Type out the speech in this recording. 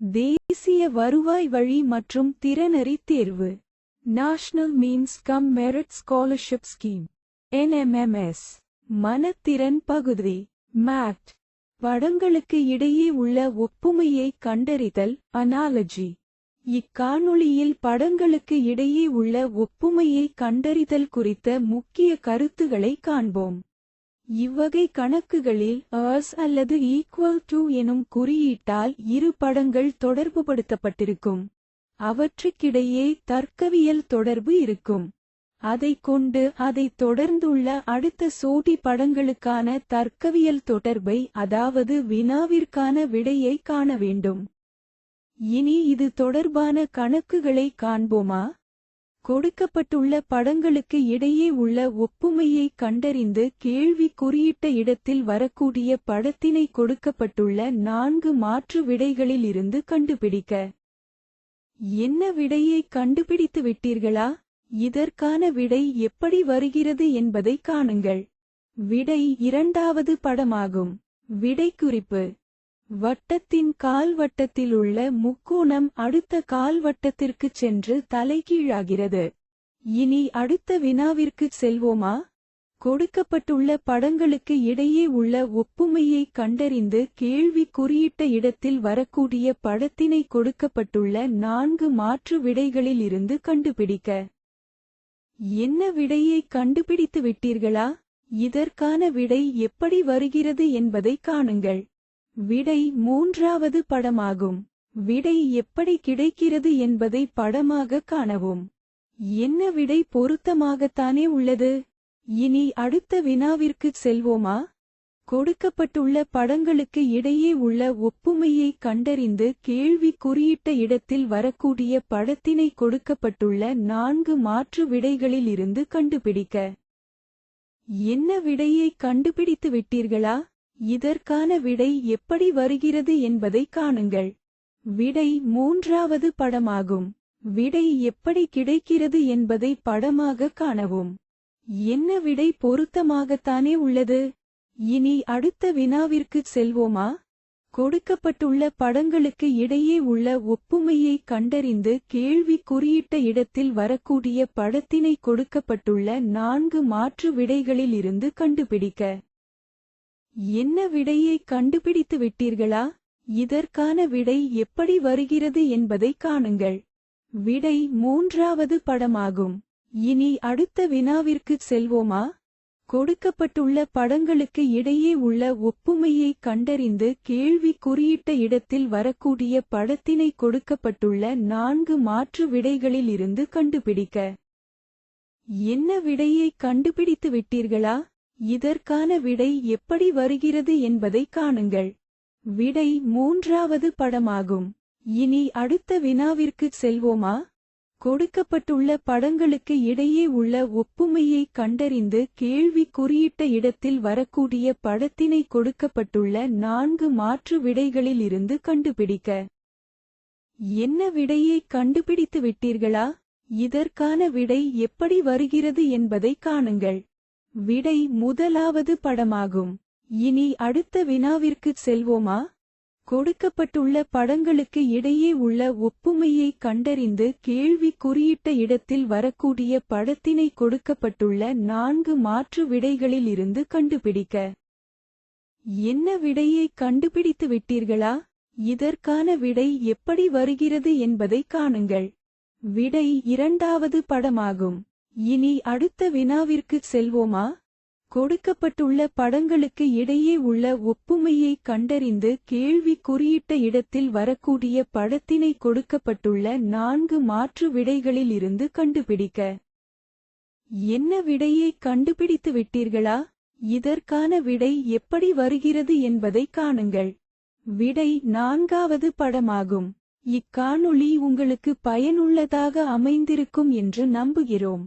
தேசிய வருவாய் வழி மற்றும் திறனறி தேர்வு. National means cum merit scholarship scheme NMMS மனத்திறன் பகுதி. மேட் படங்களுக்கு இடையே உள்ள ஒப்புமையை கண்டறிதல் அனாலஜி இக்காணொளியில் படங்களுக்கு இடையே உள்ள ஒப்புமையை கண்டறிதல் குறித்த முக்கிய கருத்துகளை காண்போம். இவ்வகை கணக்குகளில் அஸ் அல்லது ஈக்குவல் டு எனும் குறியீட்டால் இரு படங்கள் தொடர்புபடுத்தப்பட்டிருக்கும். அவற்றுக்கிடையே தர்க்கவியல் தொடர்பு இருக்கும். அதைக் கொண்டு அதைத் தொடர்ந்துள்ள அடுத்த சோடி படங்களுக்கான தர்க்கவியல் தொடர்பை அதாவது வினாவிற்கான விடையை காண வேண்டும். இனி இது தொடர்பான கணக்குகளை காண்போமா? கொடுக்கப்பட்டுள்ள படங்களுக்கு இடையே உள்ள ஒப்புமையை கண்டறிந்து கேள்வி குறியிட்ட இடத்தில் வரக்கூடிய படத்தினை கொடுக்கப்பட்டுள்ள நான்கு மாற்று விடைகளில் இருந்து கண்டுபிடிக்க. என்ன விடையை கண்டுபிடித்து விட்டீர்களா? இதற்கான விடை எப்படி வருகிறது என்பதை காணுங்கள். விடை இரண்டாவது படமாகும். விடை குறிப்பு வட்டத்தின் கால்வட்டத்தில் உள்ள முக்கோணம் அடுத்த கால்வட்டத்திற்கு சென்று தலைகீழாகிறது. இனி அடுத்த வினாவிற்கு செல்வோமா? கொடுக்கப்பட்டுள்ள படங்களுக்கு இடையே உள்ள ஒப்புமையை கண்டறிந்து கேள்வி குறியிட்ட இடத்தில் வரக்கூடிய படத்தினை கொடுக்கப்பட்டுள்ள நான்கு மாற்று விடைகளில் இருந்து கண்டுபிடிக்க. என்ன விடையை கண்டுபிடித்து விட்டீர்களா இதற்கான விடை எப்படி வருகிறது என்பதை காணுங்கள். விடை மூன்றாவது படமாகும். விடை எப்படி கிடைக்கிறது என்பதை படமாக காணவும். என்ன விடை பொருத்தமாகத்தானே உள்ளது? இனி அடுத்த வினாவிற்கு செல்வோமா? கொடுக்கப்பட்டுள்ள படங்களுக்கு இடையே உள்ள ஒப்புமையை கண்டறிந்து கேள்வி குறியிட்ட இடத்தில் வரக்கூடிய படத்தினை கொடுக்கப்பட்டுள்ள நான்கு மாற்று விடைகளிலிருந்து கண்டுபிடிக்க. என்ன விடையை கண்டுபிடித்து விட்டீர்களா? இதற்கான விடை எப்படி வருகிறது என்பதை காணுங்கள். விடை மூன்றாவது படமாகும். விடை எப்படி கிடைக்கிறது என்பதை படமாக காணவும். என்ன விடை பொருத்தமாகத்தானே உள்ளது? இனி அடுத்த வினாவிற்கு செல்வோமா? கொடுக்கப்பட்டுள்ள படங்களுக்கு இடையே உள்ள ஒப்புமையை கண்டறிந்து கேள்வி குறியிட்ட இடத்தில் வரக்கூடிய படத்தினை கொடுக்கப்பட்டுள்ள நான்கு மாற்று விடைகளிலிருந்து கண்டுபிடிக்க. என்ன விடையை கண்டுபிடித்து விட்டீர்களா? இதற்கான விடை எப்படி வருகிறது என்பதை காணுங்கள். விடை மூன்றாவது படமாகும். இனி அடுத்த வினாவிற்கு செல்வோமா? கொடுக்கப்பட்டுள்ள படங்களுக்கு இடையே உள்ள ஒப்புமையை கண்டறிந்து கேள்வி குறியிட்ட இடத்தில் வரக்கூடிய படத்தினை கொடுக்கப்பட்டுள்ள நான்கு மாற்று விடைகளில் இருந்து கண்டுபிடிக்க. என்ன விடையை கண்டுபிடித்து விட்டீர்களா? இதற்கான விடை எப்படி வருகிறது என்பதை காணுங்கள். விடை மூன்றாவது படமாகும். இனி அடுத்த வினாவிற்கு செல்வோமா? கொடுக்கப்பட்டுள்ள படங்களுக்கு இடையே உள்ள ஒப்புமையை கண்டறிந்து கேள்வி குறியிட்ட இடத்தில் வரக்கூடிய படத்தினை கொடுக்கப்பட்டுள்ள நான்கு மாற்று விடைகளிலிருந்து கண்டுபிடிக்க. என்ன விடையை கண்டுபிடித்து விட்டீர்களா இதற்கான விடை எப்படி வருகிறது என்பதை காணுங்கள். விடை முதலாவது படமாகும். இனி அடுத்த வினாவிற்கு செல்வோமா? கொடுக்கப்பட்டுள்ள படங்களுக்கு இடையே உள்ள ஒப்புமையை கண்டறிந்து கேள்வி குறியிட்ட இடத்தில் வரக்கூடிய படத்தினை கொடுக்கப்பட்டுள்ள நான்கு மாற்று விடைகளில் இருந்து கண்டுபிடிக்க. என்ன விடையை கண்டுபிடித்து விட்டீர்களா? இதற்கான விடை எப்படி வருகிறது என்பதை காணுங்கள். விடை இரண்டாவது படமாகும். இனி அடுத்த வினாவிற்கு செல்வோமா? கொடுக்கப்பட்டுள்ள படங்களுக்கு இடையே உள்ள ஒப்புமையை கண்டறிந்து கேள்வி குறியிட்ட இடத்தில் வரக்கூடிய படத்தினை கொடுக்கப்பட்டுள்ள நான்கு மாற்று விடைகளில் இருந்து கண்டுபிடிக்க. என்ன விடையை கண்டுபிடித்து விட்டீர்களா? இதற்கான விடை எப்படி வருகிறது என்பதை காணுங்கள். விடை நான்காவது படமாகும். இக்காணொளி உங்களுக்கு பயனுள்ளதாக அமைந்திருக்கும் என்று நம்புகிறோம்.